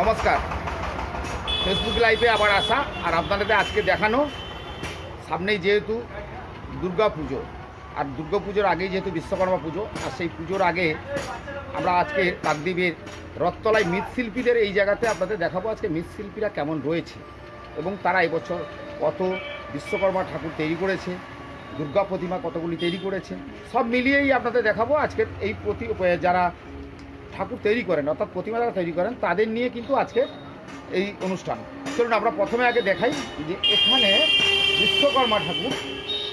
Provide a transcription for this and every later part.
নমস্কার। ফেসবুক লাইভে আবার আসা আর আপনাদের আজকে দেখানো সামনেই যেহেতু দুর্গা পুজো। আর দুর্গা পুজোর আগেই যেহেতু বিশ্বকর্মা পুজো, আর সেই পুজোর আগে আমরা আজকে কাকদ্বীপের রথতলায় মৃৎশিল্পীদের এই জায়গাতে আপনাদের দেখাবো আজকে মৃৎশিল্পীরা কেমন রয়েছে এবং তারা এবছর কত বিশ্বকর্মা ঠাকুর তৈরি করেছে, দুর্গা প্রতিমা কতগুলি তৈরি করেছে, সব মিলিয়েই আপনাদের দেখাবো আজকের এই প্রতি যারা ঠাকুর তৈরি করেন, অর্থাৎ প্রতিমা যারা তৈরি করেন, তাদের নিয়ে কিন্তু আজকে এই অনুষ্ঠান। চলুন, আমরা প্রথমে আগে দেখাই যে এখানে বিশ্বকর্মা ঠাকুর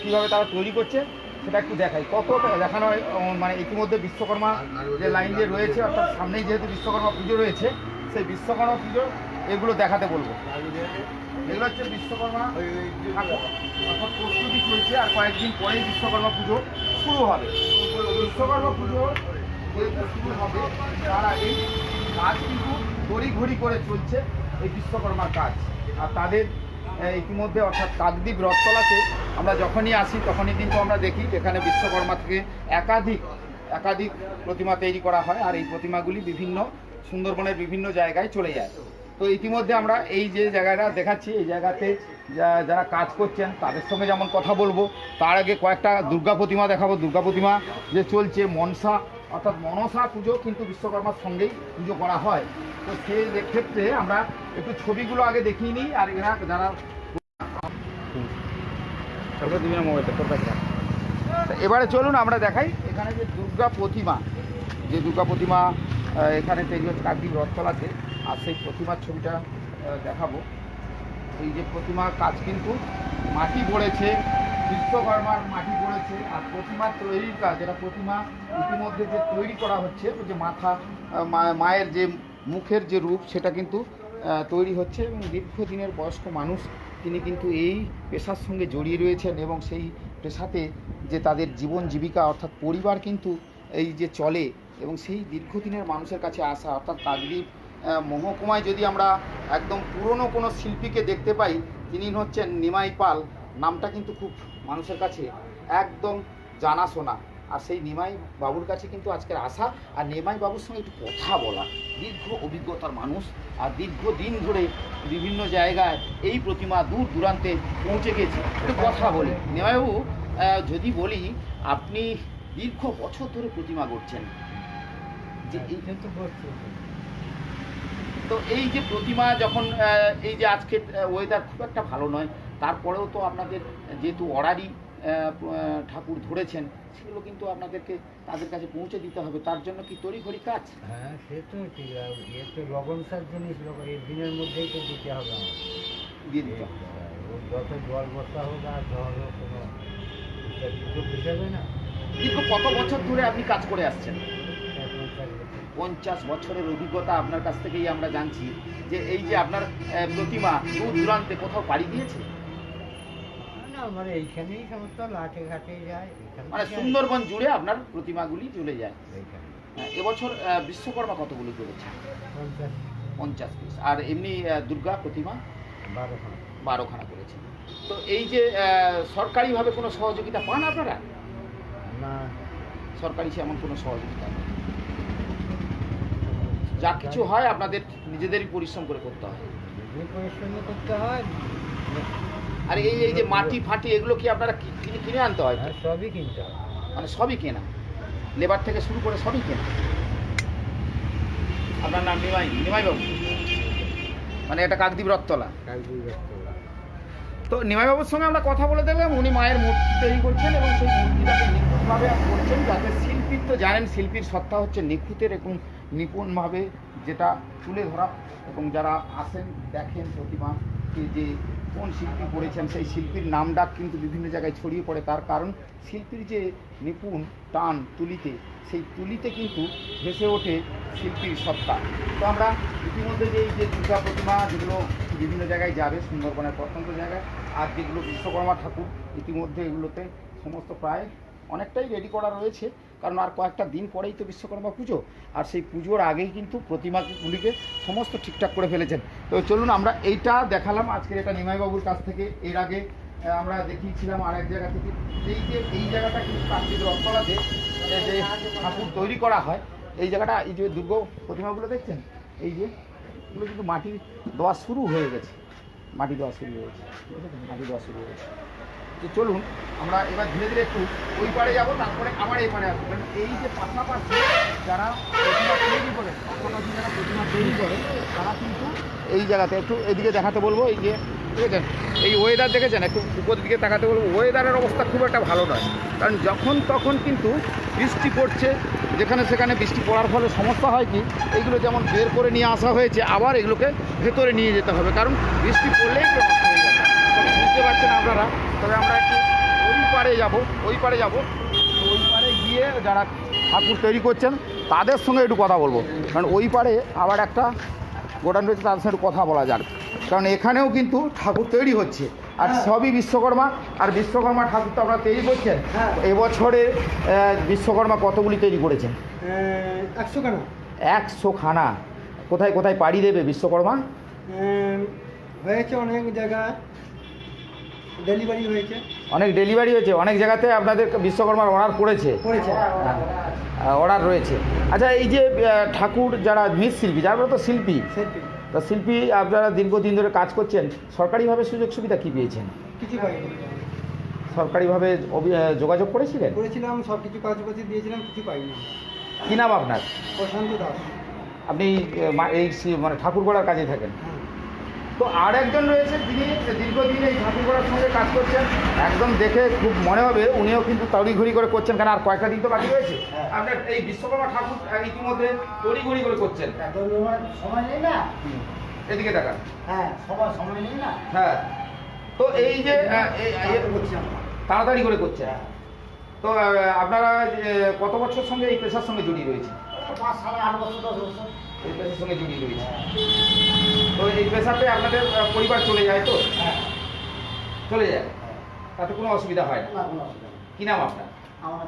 কীভাবে তারা তৈরি করছে, সেটা একটু দেখাই। কত দেখানো হয় মানে ইতিমধ্যে বিশ্বকর্মা যে লাইন দিয়ে রয়েছে, অর্থাৎ সামনেই যেহেতু বিশ্বকর্মা পুজো রয়েছে, সেই বিশ্বকর্মা পুজো এগুলো দেখাতে বলব। এগুলো হচ্ছে বিশ্বকর্মা অর্থাৎ প্রস্তুতি চলছে, আর কয়েকদিন পরেই বিশ্বকর্মা পুজো শুরু হবে। বিশ্বকর্মা পুজো যেহেতু শুরু হবে তার আগেই কাজ কিন্তু ঘড়ি করে চলছে এই বিশ্বকর্মার কাজ। আর তাদের ইতিমধ্যে অর্থাৎ কাকদ্বীপ রথতলাতে আমরা যখনই আসি তখনই কিন্তু আমরা দেখি এখানে বিশ্বকর্মা থেকে একাধিক একাধিক প্রতিমা তৈরি করা হয় আর এই প্রতিমাগুলি বিভিন্ন সুন্দরবনের বিভিন্ন জায়গায় চলে যায়। তো ইতিমধ্যে আমরা এই যে জায়গাটা দেখাচ্ছি, এই জায়গাতে যারা কাজ করছেন তাদের সঙ্গে যেমন কথা বলব, তার আগে কয়েকটা দুর্গা প্রতিমা দেখাবো। দুর্গা প্রতিমা যে চলছে মনসা অর্থাৎ মনসা পুজো কিন্তু বিশ্বকর্মার সঙ্গেই পুজো করা হয়। তো সেই ক্ষেত্রে আমরা একটু ছবিগুলো আগে দেখিয়ে নিই আর এরা যারা এবারে চলুন আমরা দেখাই। এখানে যে দুর্গা প্রতিমা যে দুর্গা প্রতিমা এখানে তৈরি হচ্ছে কাকদ্বীপ রথতলাতে। আর সেই প্রতিমার ছবিটা দেখাবো। এই যে প্রতিমার কাজ কিন্তু মাটি পড়েছে বিশ্বকর্মার মাটি পড়েছে আর প্রতিমা তৈরির কাজ যেটা প্রতিমা ইতিমধ্যে যে তৈরি করা হচ্ছে, যে মাথা মায়ের যে মুখের যে রূপ, সেটা কিন্তু তৈরি হচ্ছে এবং দীর্ঘদিনের বয়স্ক মানুষ, তিনি কিন্তু এই পেশার সঙ্গে জড়িয়ে রয়েছেন এবং সেই পেশাতে যে তাদের জীবন জীবিকা, অর্থাৎ পরিবার কিন্তু এই যে চলে এবং সেই দীর্ঘদিনের মানুষের কাছে আসা, অর্থাৎ কাকদ্বীপ মহকুমায় যদি আমরা একদম পুরনো কোনো শিল্পীকে দেখতে পাই, তিনি হচ্ছেন নিমাই পাল। নামটা কিন্তু খুব মানুষের কাছে একদম জানাশোনা। আর সেই নিমাই বাবুর কাছে কিন্তু আজকের আসা আর নিমাই বাবুর সঙ্গে একটু কথা বলা। দীর্ঘ অভিজ্ঞতার মানুষ আর দীর্ঘ দিন ধরে বিভিন্ন জায়গায় এই প্রতিমা দূর দূরান্তে পৌঁছে গেছে। একটু কথা বলি। নিমাইবাবু যদি বলি, আপনি দীর্ঘ বছর ধরে প্রতিমা করছেন যে বস্তু তো এই যে প্রতিমা যখন এই যে আজকে ওয়েদার খুব একটা ভালো নয় তারপরেও তো আপনাদের যেহেতু অর্ডারই ঠাকুর ধরেছেন সেগুলো কিন্তু আপনাদেরকে তাদের কাছে পৌঁছে দিতে হবে। তার জন্য কি তড়িঘড়ি কাজ? হ্যাঁ সে তো তো লগন সার জিনিস এই দিনের মধ্যেই তো দিতে হবে আমার দিয়ে দিতে হবে। যত জল বর্ষা হোক আর ঝড় হোক কোনো হিসাবে না। কত বছর ধরে আপনি কাজ করে আসছেন। পঞ্চাশ বছরের অভিজ্ঞতা আপনার কাছ থেকেই আমরা জানছি যে এই যে আপনার প্রতিমা দূর দূরান্তে কোথাও পাড়ি দিয়েছে? না মানে এইখানেই সমস্ত লাঠে ঘাটে যায় মানে সুন্দরবন জুড়ে আপনার প্রতিমাগুলি চলে যায়। এবছর বিশ্বকর্মা কতগুলো করেছে পঞ্চাশ। পিস আর এমনি দুর্গা প্রতিমা? বারোখানা। বারোখানা করেছে। তো এই যে সরকারিভাবে কোনো সহযোগিতা পান আপনারা? না। সরকারি সে এমন কোনো সহযোগিতা নেই। যা কিছু হয় আপনাদের নিজেদেরই পরিশ্রম করে করতে হয়। পরিশ্রম করতে হয়। আর এই এই যে মাটি ফাটি এগুলো কি আপনারা কিনে কিনে আনতে হয়? সবই কিনতে হয়। মানে সবই কেনা? লেবার থেকে শুরু করে সবই কেনা? আপনার নাম নিমাই নিমাই বাবু মানে এটা কাকদ্বীপ রথতলা। তো নিমাইবাবুর সঙ্গে আমরা কথা বলে দেখলাম উনি মায়ের মূর্তি তৈরি করছেন এবং সেই মূর্তিটাকে নিখুঁতভাবে করছেন যাতে শিল্পীর তো জানেন শিল্পীর সত্তা হচ্ছে নিখুঁতের এবং নিপুণভাবে যেটা তুলে ধরা এবং যারা আসেন দেখেন প্রতিমাকে যে কোন শিল্পী করেছেন, সেই শিল্পীর নাম ডাক কিন্তু বিভিন্ন জায়গায় ছড়িয়ে পড়ে। তার কারণ শিল্পীর যে নিপুণ টান তুলিতে, সেই তুলিতে কিন্তু ভেসে ওঠে শিল্পীর সত্তা। তো আমরা ইতিমধ্যে যে যে দুর্গা প্রতিমা যেগুলো বিভিন্ন জায়গায় যাবে, সুন্দরবনের প্রত্যন্ত জায়গায়, আর যেগুলো বিশ্বকর্মা ঠাকুর ইতিমধ্যে এগুলোতে সমস্ত প্রায় অনেকটাই রেডি করা রয়েছে কারণ আর কয়েকটা দিন পরেই তো বিশ্বকর্মা পুজো আর সেই পুজোর আগেই কিন্তু প্রতিমাগুলিকে সমস্ত ঠিকঠাক করে ফেলেছেন। তো চলুন আমরা এইটা দেখালাম আজকের এটা নিমাইবাবুর কাছ থেকে। এর আগে আমরা দেখিয়েছিলাম আর এক জায়গা থেকে। এই যে এই জায়গাটা কিন্তু কার্তিক রথতলাতে আহ, যে ঠাকুর তৈরি করা হয় এই জায়গাটা এই যে দুর্গ প্রতিমাগুলো দেখছেন? এই যে এগুলো কিন্তু মাটি দেওয়া শুরু হয়ে গেছে। মাটি দেওয়া শুরু হয়ে গেছে? মাটি দেওয়া শুরু হয়ে গেছে। তো চলুন, আমরা এবার ধীরে ধীরে একটু ওই পারে যাব, তারপরে আবার এই পারে আসব। কারণ এই যে পাশাপাশি যারা প্রতিমা তৈরি করে পাশাপাশি যারা প্রতিমা তৈরি করে, তারা কিন্তু এই জায়গাতে একটু এদিকে দেখাতে বলব, এই যে দেখেছেন, এই ওয়েদার দেখেছেন, একটু উপর দিকে তাকাতে বলব ওয়েদারের অবস্থা খুব একটা ভালো নয়। কারণ যখন তখন কিন্তু বৃষ্টি পড়ছে, যেখানে সেখানে বৃষ্টি পড়ার ফলে সমস্যা হয় কি এইগুলো যেমন বের করে নিয়ে আসা হয়েছে, আবার এগুলোকে ভেতরে নিয়ে যেতে হবে। কারণ বৃষ্টি পড়লেই বুঝতে পারছেন আপনারা? তবে আমরা একটু ওই পারে যাব ওই পারে যাব। ওই পারে গিয়ে যারা ঠাকুর তৈরি করছেন তাদের সঙ্গে একটু কথা বলব। কারণ ওই পারে আবার একটা গোডাউন রয়েছে তাদের সঙ্গে কথা বলা যাক। কারণ এখানেও কিন্তু ঠাকুর তৈরি হচ্ছে। আর সবই বিশ্বকর্মা। আর বিশ্বকর্মা ঠাকুর তো আপনারা তৈরি করছেন। হ্যাঁ। এবছরে বিশ্বকর্মা কতগুলি তৈরি করেছেন? একশো কেন একশো খানা কোথায় কোথায় পাড়ি দেবে বিশ্বকর্মা? হয়েছে অনেক জায়গায়। ডেলিভারি হয়েছে? অনেক ডেলিভারি হয়েছে। অনেক জায়গাতে আপনাদের বিশ্বকর্মার অর্ডার পড়েছে। করেছে অর্ডার রয়েছে। আচ্ছা এই যে ঠাকুর যারা মৃৎশিল্পী যারা তো শিল্পী তা শিল্পী আপনারা দীর্ঘদিন ধরে কাজ করছেন সরকারিভাবে সুযোগ সুবিধা কী পেয়েছেন? কিছু পাইনি। সরকারিভাবে যোগাযোগ করেছিলেন? করেছিলাম সব কিছু কাজবাজি দিয়েছিলাম কিছু পাইনি। কী নাম আপনার? প্রশান্ত দাস। আপনি এই মানে ঠাকুর গড়ার কাজে থাকেন। হ্যাঁ। তো আর একজন রয়েছে যিনি দীর্ঘদিন এই ঠাকুর গড়ার সঙ্গে কাজ করছেন একদম দেখে খুব মনে হবে উনিও কিন্তু তড়িঘড়ি করে করছেন কেন আর কয়েকটা দিন তো বাকি রয়েছে। হ্যাঁ। আপনার এই বিশ্বকর্মা ঠাকুর ইতিমধ্যে তড়িঘড়ি করে করছেন। এত সময় নেই না? এদিকে দেখান হ্যাঁ সবার সময় নেই না? হ্যাঁ। তো এই যে করছি আমরা। তাড়াতাড়ি করে করছেন। তো আপনারা কত বছর সঙ্গে এই পেশার সঙ্গে জড়িয়ে রয়েছে পাঁচ সাড়ে আট বছর দশ বছর। এই পেশার সঙ্গে জড়িয়ে রয়েছে। তো এই পেশাতে আপনাদের পরিবার চলে যায় তো? হ্যাঁ। চলে যায়? তাতে কোনো অসুবিধা হয় না? কি নাম আপনার? আমার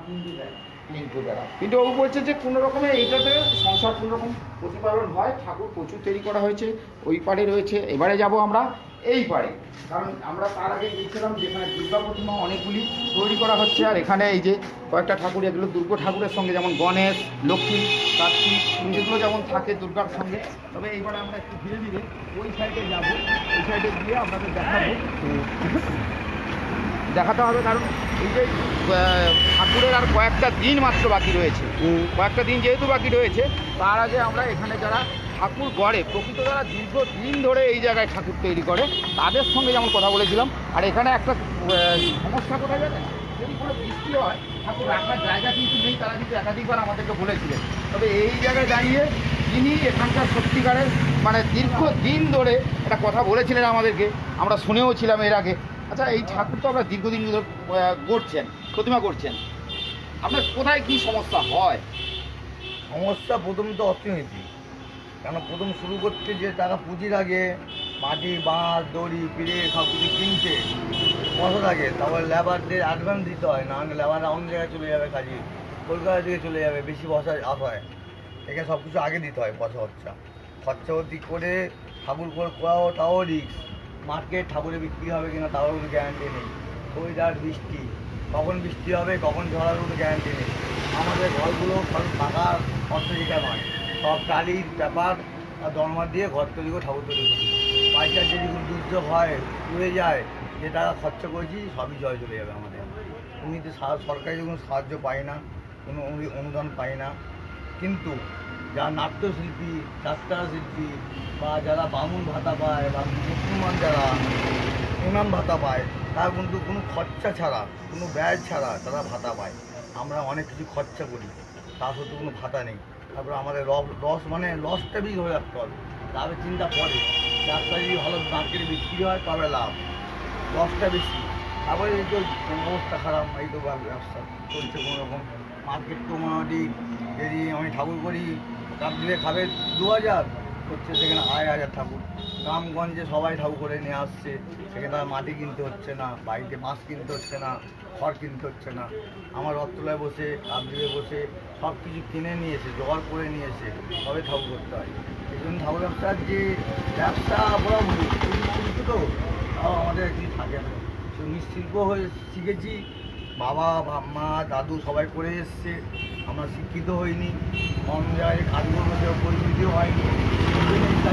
বেড়া। কিন্তু ও বলছে যে কোনো রকমে এইটাতে সংসার কোনো রকম প্রতিপালন হয়? ঠাকুর প্রচুর তৈরি করা হয়েছে ওই পারে রয়েছে। এবারে যাব আমরা। এই পাড়ে কারণ আমরা তার আগে গিয়েছিলাম যেখানে দুর্গা প্রতিমা অনেকগুলি তৈরি করা হচ্ছে। আর এখানে এই যে কয়েকটা ঠাকুর এগুলো দুর্গা ঠাকুরের সঙ্গে যেমন গণেশ লক্ষ্মী কার্তিক এগুলো যেমন থাকে দুর্গার সঙ্গে। তবে এইবারে আমরা একটু ধীরে ধীরে ওই সাইডে যাব। ওই সাইডে গিয়ে আপনাদের দেখাবো। দেখাতে হবে কারণ এই যে ঠাকুরের আর কয়েকটা দিন মাত্র বাকি রয়েছে। কয়েকটা দিন যেহেতু বাকি রয়েছে তার আগে আমরা এখানে যারা ঠাকুর গড়ে প্রকৃত যারা দীর্ঘদিন ধরে এই জায়গায় ঠাকুর তৈরি করে। তাদের সঙ্গে যেমন কথা বলেছিলাম, আর এখানে একটা সমস্যা কোথায় জানেন? যদি কোনো বৃষ্টি হয়, ঠাকুর রাখার জায়গা কিন্তু নেই, তারা কিন্তু একাধিকবার আমাদেরকে বলেছিলেন। তবে এই জায়গায় দাঁড়িয়ে তিনি এখানকার সত্যিকারের মানে দীর্ঘদিন ধরে একটা কথা বলেছিলেন আমাদেরকে, আমরা শুনেও ছিলাম এর আগে। আচ্ছা এই ঠাকুর তো আমরা দীর্ঘদিন ধরে গড়ছেন, প্রতিমা করছেন আপনার কোথায় কি সমস্যা হয়? সমস্যা প্রথম তো অর্থনীতি। কেন প্রথম শুরু করতে যে টাকা পুঁজি লাগে মাটি, বাঁশ, দড়ি, পিড়ে সব কিছু কিনতে? পয়সা লাগে তারপর লেবারদের অ্যাডভান্স দিতে হয়, না লেবাররা অন্য জায়গায় চলে যাবে কাজে। কলকাতা থেকে চলে যাবে, বেশি পয়সা আস হয়। এখানে সব কিছু আগে দিতে হয় পয়সা খরচা। খরচাপাতি করে ঠাকুর করে করাও, তাও রিক্স মার্কেট ঠাকুরে বিক্রি হবে কিনা তাও কোনো গ্যারান্টি নেই। ওইটার বৃষ্টি। কখন বৃষ্টি হবে, কখন ঝড়ার কোনো গ্যারান্টি নেই। আমাদের ঘরগুলো ফাঁকা অর্থনীতিটা নয়। সব টালির আর দরমা দিয়ে ঘর তৈরি করে ঠাকুর তৈরি করি। পয়সা যদি কোনো দুর্যোগ হয় উড়ে যায় যে টাকা খরচা করেছি, সবই জয় চলে যাবে আমাদের। এমনিতে সা- সরকারি কোনো সাহায্য পাই না, কোনো অনু- অনুদান পাই না। কিন্তু যারা নাট্যশিল্পী যাত্রা শিল্পী, বা যারা বামুন ভাতা পায়, বা মুসলমান যারা ইমাম ভাতা পায়, তারা কিন্তু কোনো খরচা ছাড়া, কোনো ব্যয় ছাড়া তারা ভাতা পায়। আমরা অনেক কিছু খরচা করি, তা সত্ত্বেও কোনো ভাতা নেই। তারপরে আমাদের লস মানে লসটা বেশি হয়ে রাখতে হবে লাভের চিন্তা পরে। ব্যবসা যদি ভালো মার্কেটে বিক্রি হয়, তবে লাভ। লসটা বেশি। তারপরে এই তো অবস্থা খারাপ, এই তো ব্যবসা চলছে কোনো রকম মার্কেট তো মোটামুটি যদি আমি ঠাকুর করি কাপ দিলে খাবে দু হাজার। হচ্ছে সেখানে আড়াই হাজার ঠাকুর। গ্রামগঞ্জে সবাই ঠাকুর করে নিয়ে আসছে, সেখানে তার মাটি কিনতে হচ্ছে না, বাড়িতে মাছ কিনতে হচ্ছে না, খড় কিনতে হচ্ছে না। আমার রত্তলায় বসে কাপড়ে বসে সব কিছু কিনে নিয়েছে জোগাড় করে নিয়েছে তবে ঠাকুর করতে হয়। এই জন্য ঠাকুর ব্যবসার যে ব্যবসা বলা তো, তাও আমাদের কিছু থাকে না। শিল্প হয়ে শিখেছি বাবা মা দাদু সবাই করে এসছে। আমরা শিক্ষিত হইনি। অন্য জায়গায় কাজগুলোর মধ্যে হয়নি।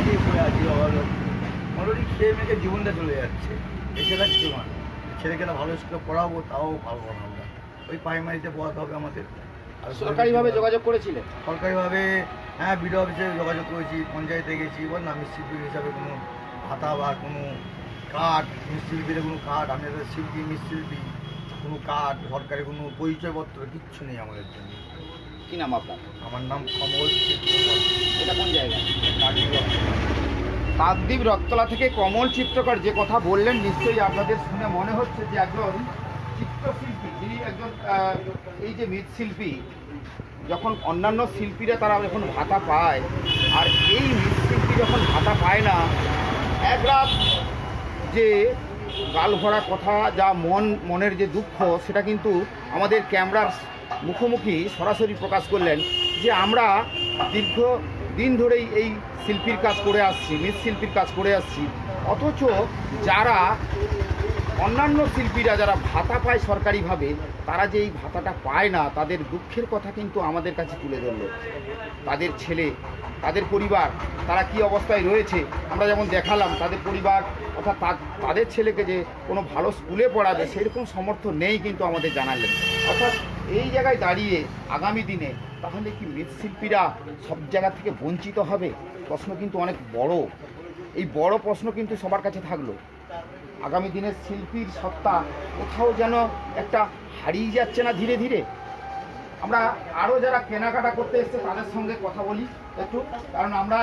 খেয়ে পড়ে আছি অভাবে মোটামুটি খেয়ে মেয়েকে জীবনটা চলে যাচ্ছে। এছাড়া কিছু না ছেলেকে ভালো স্কুলে পড়াবো তাও পারব না আমরা। ওই প্রাইমারিতে পড়াতে হবে আমাদের। আর সরকারিভাবে যোগাযোগ করেছিলেন সরকারিভাবে হ্যাঁ বিডিও অফিসে যোগাযোগ করেছি। পঞ্চায়েতে গেছি। বল না মৃৎশিল্পী হিসাবে কোনো ভাতা বা কোনো কার্ড মৃৎশিল্পীর কোনো কার্ড আমি একটা শিল্পী মৃৎশিল্পী কোনো কার্ড সরকারি কোনো পরিচয়পত্র কিচ্ছু নেই আমাদের জন্য কি নাম আপনার আমার নাম কমল। এটা কোন কার্যকর। কাকদ্বীপ রক্তলা থেকে কমল চিত্রকর যে কথা বললেন নিশ্চয়ই আপনাদের শুনে মনে হচ্ছে যে একজন চিত্রশিল্পী যিনি একজন এই যে মৃৎশিল্পী যখন অন্যান্য শিল্পীরা তারা যখন ভাতা পায় আর এই মৃৎশিল্পী যখন ভাতা পায় না এক রাত যে গাল ভরা কথা, যা মন, মনের যে দুঃখ, সেটা কিন্তু আমাদের ক্যামেরার মুখোমুখি সরাসরি প্রকাশ করলেন যে আমরা দীর্ঘ দিন ধরেই এই শিল্পীর কাজ করে আসছি মৃৎশিল্পীর কাজ করে আসছি। অথচ যারা অন্যান্য শিল্পীরা যারা ভাতা পায় সরকারিভাবে, তারা যে এই ভাতাটা পায় না, তাদের দুঃখের কথা কিন্তু আমাদের কাছে তুলে ধরলো। তাদের ছেলে, তাদের পরিবার, তারা কি অবস্থায় রয়েছে, আমরা যেমন দেখালাম, তাদের পরিবার অর্থাৎ তাদের ছেলেকে যে কোনো ভালো স্কুলে পড়াবে সেরকম সমর্থ নেই কিন্তু আমাদের জানালেন। অর্থাৎ এই জায়গায় দাঁড়িয়ে আগামী দিনে তাহলে কি মৃৎশিল্পীরা সব জায়গা থেকে বঞ্চিত হবে? প্রশ্ন কিন্তু অনেক বড়। এই বড় প্রশ্ন কিন্তু সবার কাছে থাকল। আগামী দিনের শিল্পীর সত্তা কোথাও যেন একটা হারিয়ে যাচ্ছে না ধীরে ধীরে। আমরা আরও যারা কেনাকাটা করতে এসছে, তাদের সঙ্গে কথা বলি একটু। কারণ আমরা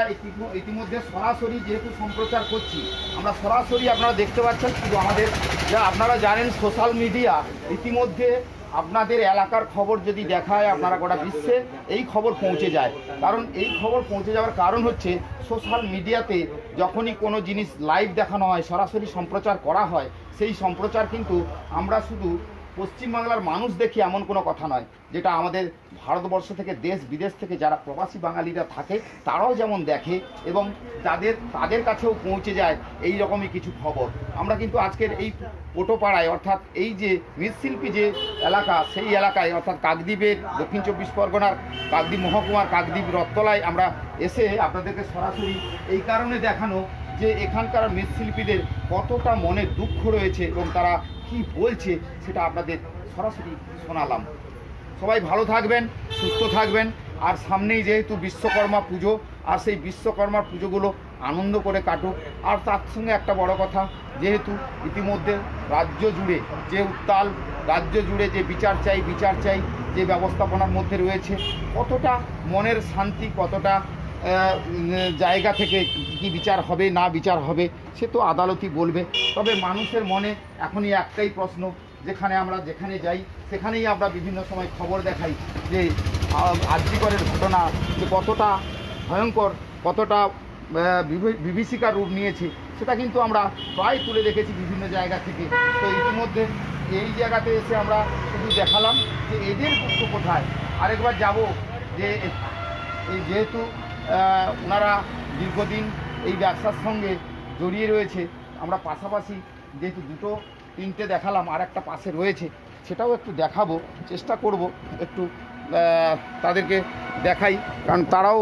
ইতিমধ্যে সরাসরি যেহেতু সম্প্রচার করছি, আমরা সরাসরি আপনারা দেখতে পাচ্ছেন শুধু আমাদের, যা আপনারা জানেন সোশ্যাল মিডিয়া ইতিমধ্যে আপনাদের এলাকার খবর যদি দেখায় আপনারা গোটা বিশ্বে, এই খবর পৌঁছে যায়। কারণ এই খবর পৌঁছে যাওয়ার কারণ হচ্ছে সোশ্যাল মিডিয়াতে যখনই কোনো জিনিস লাইভ দেখানো হয়, সরাসরি সম্প্রচার করা হয়, সেই সম্প্রচার কিন্তু আমরা শুধু পশ্চিমবাংলার মানুষ দেখি এমন কোনো কথা নয়, যেটা আমাদের ভারতবর্ষ থেকে দেশ বিদেশ থেকে যারা প্রবাসী বাঙালিরা থাকে, তারাও যেমন দেখে এবং যাদের তাদের কাছেও পৌঁছে যায় এই রকমই কিছু খবর। আমরা কিন্তু আজকের এই পোটোপাড়ায়, অর্থাৎ এই যে মৃৎশিল্পী যে এলাকা, সেই এলাকায়, অর্থাৎ কাকদ্বীপের দক্ষিণ চব্বিশ পরগনার কাকদ্বীপ মহকুমার কাকদ্বীপ রত্তলায় আমরা এসে আপনাদেরকে সরাসরি এই কারণে দেখানো যে এখানকার মৃৎশিল্পীদের কতটা মনে দুঃখ রয়েছে এবং তারা কি বলছে সেটা আপনাদের সরাসরি শোনালাম। সবাই ভালো থাকবেন, সুস্থ থাকবেন, আর সামনেই যেহেতু বিশ্বকর্মা পুজো, আর সেই বিশ্বকর্মা পুজোগুলো আনন্দ করে কাটুক। আর তার সঙ্গে একটা বড় কথা, যেহেতু ইতিমধ্যে রাজ্য জুড়ে যে উত্তাল, রাজ্য জুড়ে যে বিচার চাই বিচার চাই যে ব্যবস্থাপনার মধ্যে রয়েছে, কতটা মনের শান্তি, কতটা জায়গা থেকে কি বিচার হবে, না বিচার হবে, সে তো আদালতই বলবে। তবে মানুষের মনে এখনই একটাই প্রশ্ন, যেখানে আমরা যেখানে যাই, সেখানেই আমরা বিভিন্ন সময় খবর দেখাই যে আর্যিকরের ঘটনা, যে কতটা ভয়ঙ্কর, কতটা বিভীষিকার রূপ নিয়েছে, সেটা কিন্তু আমরা প্রায় তুলে দেখেছি বিভিন্ন জায়গা থেকে। তো ইতিমধ্যে এই জায়গাতে এসে আমরা শুধু দেখালাম যে এদের দুঃখ কোথায়। আরেকবার যাব যে যেহেতু ওনারা দীর্ঘদিন এই ব্যবসার সঙ্গে জড়িয়ে রয়েছে। আমরা পাশাপাশি যেহেতু দুটো, তিনটে দেখালাম আর একটা পাশে রয়েছে, সেটাও একটু দেখাবো, চেষ্টা করব একটু তাদেরকে দেখাই, কারণ তারাও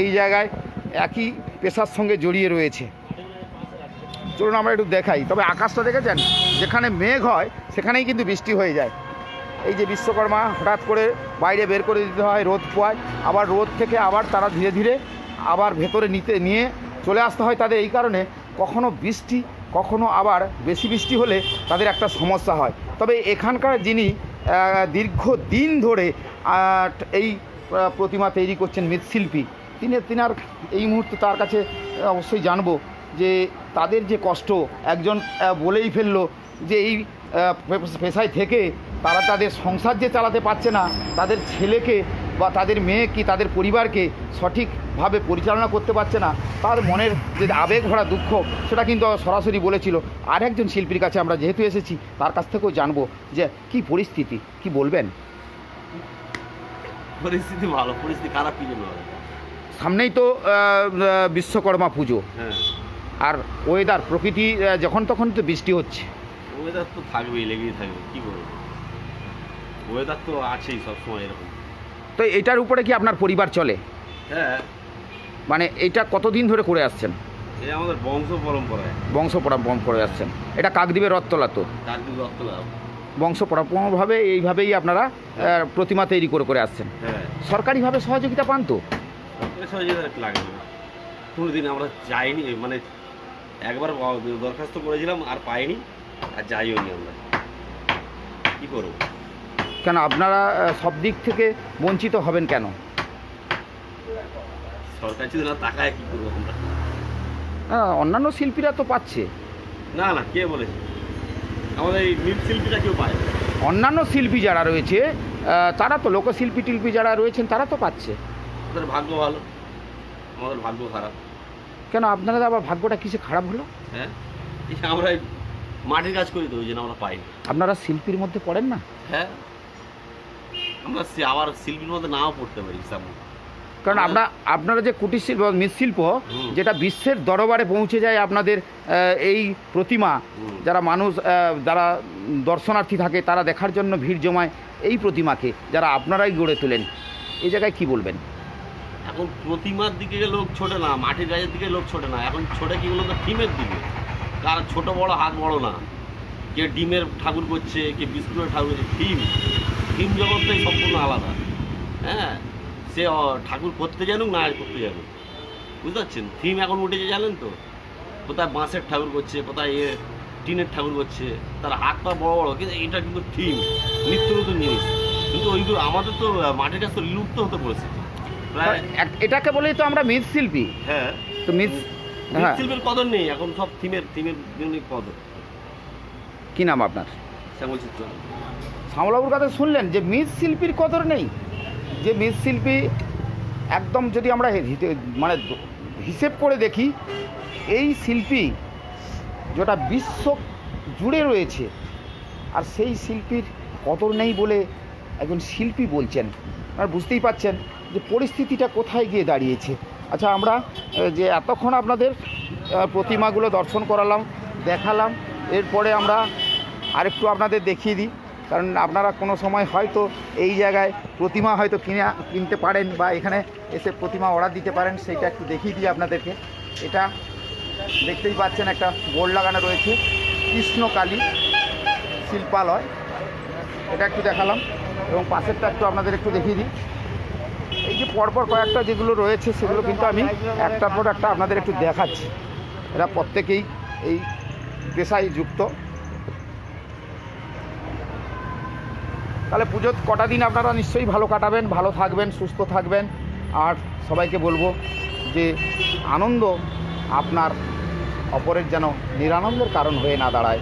এই জায়গায় একই পেশার সঙ্গে জড়িয়ে রয়েছে। চলুন আমরা একটু দেখাই, তবে আকাশটা দেখেছেন? যেখানে মেঘ হয়, সেখানেই কিন্তু বৃষ্টি হয়ে যায়। এই যে বিশ্বকর্মা হঠাৎ করে বাইরে বের করে দিতে হয় রোদ পোয়ায় আবার রোদ থেকে আবার তারা ধীরে ধীরে আবার ভেতরে নিতে নিয়ে চলে আসতে হয় তাদের এই কারণে। কখনো বৃষ্টি কখনো আবার বেশি বৃষ্টি হলে তাদের একটা সমস্যা হয়। তবে এখানকার যিনি আহ, দীর্ঘদিন ধরে এই প্রতিমা তৈরি করছেন মৃৎশিল্পী তিনি তিনার এই মুহূর্তে তার কাছে অবশ্যই জানব যে তাদের যে কষ্ট একজন বলেই ফেলল যে এই পেশায় থেকে তারা তাদের সংসার যে চালাতে পারছে না তাদের ছেলেকে বা তাদের মেয়ে কি তাদের পরিবারকে সঠিকভাবে পরিচালনা করতে পারছে না তার মনের যে আবেগ ভরা দুঃখ সেটা কিন্তু সরাসরি বলেছিল। আর একজন শিল্পীর কাছে আমরা যেহেতু এসেছি তার কাছ থেকেও জানব যে কি পরিস্থিতি কি বলবেন? পরিস্থিতি ভালো পরিস্থিতি খারাপ কি জন্য সামনেই তো বিশ্বকর্মা পুজো। হ্যাঁ। আর ওয়েদার প্রকৃতি যখন তখন তো বৃষ্টি হচ্ছে। ওয়েদার তো থাকবেই লেগেই থাকবে কি করব ওয়েদার তো আছেই সবসময় এরকম। তো এটার উপরে কি আপনার পরিবার চলে? হ্যাঁ। মানে এটা কতদিন ধরে করে আসছেন? এই আমাদের বংশ পরম্পরায় বংশ পরাক্রম করে যাচ্ছেন এটা কাকদ্বীপের রথতলা তো? কিন্তু রক্ত বংশ পরাক্রমভাবে এইভাবেই আপনারা আহ, প্রতিমা তৈরি করে করে আসছেন। হ্যাঁ। সরকারিভাবে সহযোগিতা পান তো? সরকারি সহযোগিতা লাগে না। কোনোদিন আমরা যাইনি মানে একবার দরখাস্ত করেছিলাম আর পাইনি আর যাইও নি আমরা। কি করব? কেন আপনারা সব দিক থেকে বঞ্চিত হবেন কেন? সরকার যদি না তাকায় কি করব আমরা? আহ, অন্যান্য শিল্পীরা তো পাচ্ছে। না না কে বলেছে আমাদের এই মৃৎশিল্পীরা কেউ পায় অন্যান্য শিল্পী যারা রয়েছে তারা তো লোকশিল্পী টিল্পী যারা রয়েছেন তারা তো পাচ্ছে। ওদের ভাগ্য ভালো। আমাদের ভাগ্য খারাপ। কেন আপনাদের আবার ভাগ্যটা কিসে খারাপ হলো? হ্যাঁ? আমরা মাটির কাজ করি তো ওই জন্য আমরা পাই আপনারা শিল্পীর মধ্যে পড়েন না? হ্যাঁ। আমরা আবার শিল্পীর মধ্যে নাও পড়তে পারি হিসাব কারণ আমরা আপনারা যে কুটির শিল্প মৃৎশিল্প যেটা বিশ্বের দরবারে পৌঁছে যায় আপনাদের এই প্রতিমা যারা মানুষ যারা দর্শনার্থী থাকে তারা দেখার জন্য ভিড় জমায় এই প্রতিমাকে যারা আপনারাই গড়ে তোলেন। এই জায়গায় কি বলবেন? এখন প্রতিমার দিকে লোক ছোটে না মাটির গাছের দিকে লোক ছোটে না। এখন ছোটে কি বলতো ডিমের দিকে। কার ছোট বড় হাত বড় না। কে ডিমের ঠাকুর করছে কে বিস্কুটের ঠাকুর করছে ডিম। ডিম জগৎটাই সম্পূর্ণ আলাদা। হ্যাঁ? সে ঠাকুর করতে জানুক না করতে জানুক। বুঝতে পারছেন? থিম এখন উঠেছে জানেন তো? কোথায় বাঁশের ঠাকুর করছে কোথায় এ টিনের ঠাকুর করছে তার হাত পা বড় বড় কিন্তু এটা কিন্তু থিম নিত্য নতুন জিনিস। কিন্তু ওইগুলো আমাদের তো মাটির কাছ তো লুপ্ত হতে পড়েছে। এটাকে বলেই তো আমরা মৃৎশিল্পী। হ্যাঁ। তো মৃৎ হ্যাঁ। শিল্পের কদর নেই এখন সব থিমের থিমের কদর। কি নাম আপনার? শ্যামল চিত্র শ্যামলাবুর কথা শুনলেন? যে মৃৎশিল্পীর কদর নেই। যে মৃৎশিল্পী একদম যদি আমরা মানে হিসেব করে দেখি, এই শিল্পী যেটা বিশ্ব জুড়ে রয়েছে, আর সেই শিল্পীর কদর নেই বলে একজন শিল্পী বলছেন। আপনারা বুঝতেই পাচ্ছেন যে পরিস্থিতিটা কোথায় গিয়ে দাঁড়িয়েছে। আচ্ছা আমরা যে এতক্ষণ আপনাদের প্রতিমাগুলো দর্শন করালাম, দেখালাম, এরপরে আমরা আরেকটু আপনাদের দেখিয়ে দিই। কারণ আপনারা কোনো সময় হয়তো এই জায়গায় প্রতিমা হয়তো কিনে, কিনতে পারেন বা এখানে এসে প্রতিমা অর্ডার দিতে পারেন, সেইটা একটু দেখিয়ে দিই আপনাদেরকে। এটা দেখতেই পাচ্ছেন একটা বোর্ড লাগানো রয়েছে, কৃষ্ণকালী শিল্পালয়। এটা একটু দেখালাম এবং পাশেরটা একটু আপনাদের একটু দেখিয়ে দিই। এই যে পরপর কয়েকটা যেগুলো রয়েছে, সেগুলো কিন্তু আমি একটার পর একটা আপনাদের একটু দেখাচ্ছি। এরা প্রত্যেকেই এই পেশায় যুক্ত। তাহলে পুজোর কটা দিন আপনারা নিশ্চয়ই ভালো কাটাবেন, ভালো থাকবেন, সুস্থ থাকবেন। আর সবাইকে বলব যে আনন্দ আপনার অপরের যেন নিরানন্দের কারণ হয়ে না দাঁড়ায়।